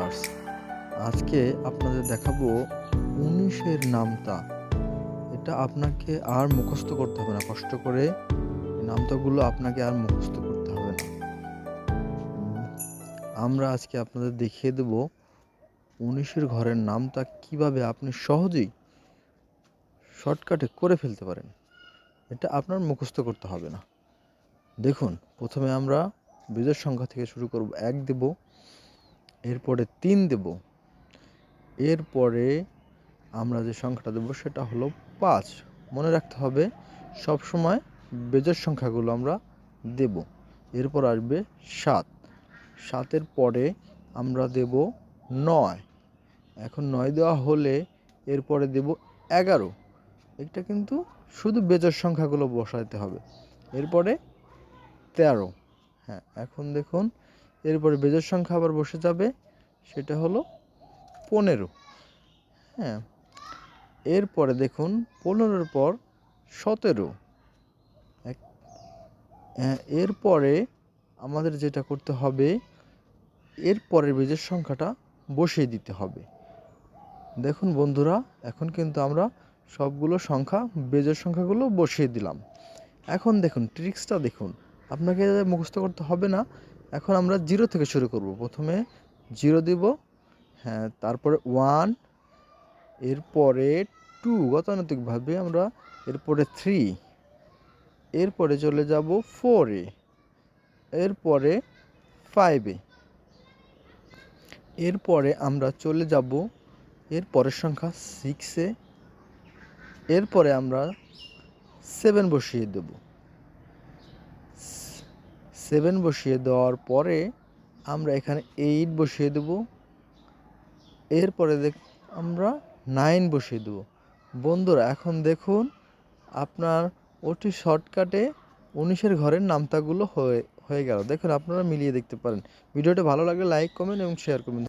Viewers আজকে আপনাদের দেখাবো উনিশের নামতা। এটা আপনাকে আর মুখস্থ করতে হবে না। কষ্ট করে নামতাগুলো আপনাকে আর মুখস্থ করতে হবে না। আমরা আজকে আপনাদের দেখিয়ে দেব উনিশের ঘরের নামতা কীভাবে আপনি সহজেই শর্টকাটে করে ফেলতে পারেন। এটা আপনার মুখস্থ করতে হবে না। দেখুন, প্রথমে আমরা বীজের সংখ্যা থেকে শুরু করব। এক দেব। এরপরে তিন দেব। এরপরে আমরা যে সংখ্যাটা দেবো সেটা হলো পাঁচ। মনে রাখতে হবে, সব সময় বেজের সংখ্যাগুলো আমরা দেব। এরপর আসবে সাত। সাতের পরে আমরা দেব নয়। এখন নয় দেওয়া হলে এরপরে দেব এগারো। এটা কিন্তু শুধু বেজের সংখ্যাগুলো বসাইতে হবে। এরপরে তেরো। হ্যাঁ এখন দেখুন এরপরে বেজের সংখ্যা আবার বসে যাবে সেটা হলো পনেরো। হ্যাঁ এরপরে দেখুন পনেরোর পর সতেরো। হ্যাঁ, এরপরে আমাদের যেটা করতে হবে এরপরের বেজের সংখ্যাটা বসিয়ে দিতে হবে। দেখুন বন্ধুরা এখন কিন্তু আমরা সবগুলো সংখ্যা বেজের সংখ্যাগুলো বসিয়ে দিলাম। এখন দেখুন ট্রিক্সটা দেখুন। আপনাকে মুখস্থ করতে হবে না এখন আমরা জিরো থেকে শুরু করব। প্রথমে জিরো দিব হ্যাঁ তারপরে ওয়ান, এরপরে টু গতানুতিকভাবে আমরা এরপরে থ্রি, এরপরে চলে যাব ফোরে, এরপরে ফাইভে, এরপরে আমরা চলে যাব এর পরের সংখ্যা সিক্সে, এরপরে আমরা সেভেন বসিয়ে দেব। সেভেন বসিয়ে দেওয়ার পরে আমরা এখানে এইট বসিয়ে দেব। এরপরে দেখ, আমরা নাইন বসিয়ে দেব। বন্ধুরা, এখন দেখুন আপনার ওটি শর্টকাটে উনিশের ঘরের নামতাগুলো হয়ে হয়ে গেল। দেখুন, আপনারা মিলিয়ে দেখতে পারেন। ভিডিওটা ভালো লাগলে লাইক কমেন্ট এবং শেয়ার করবেন।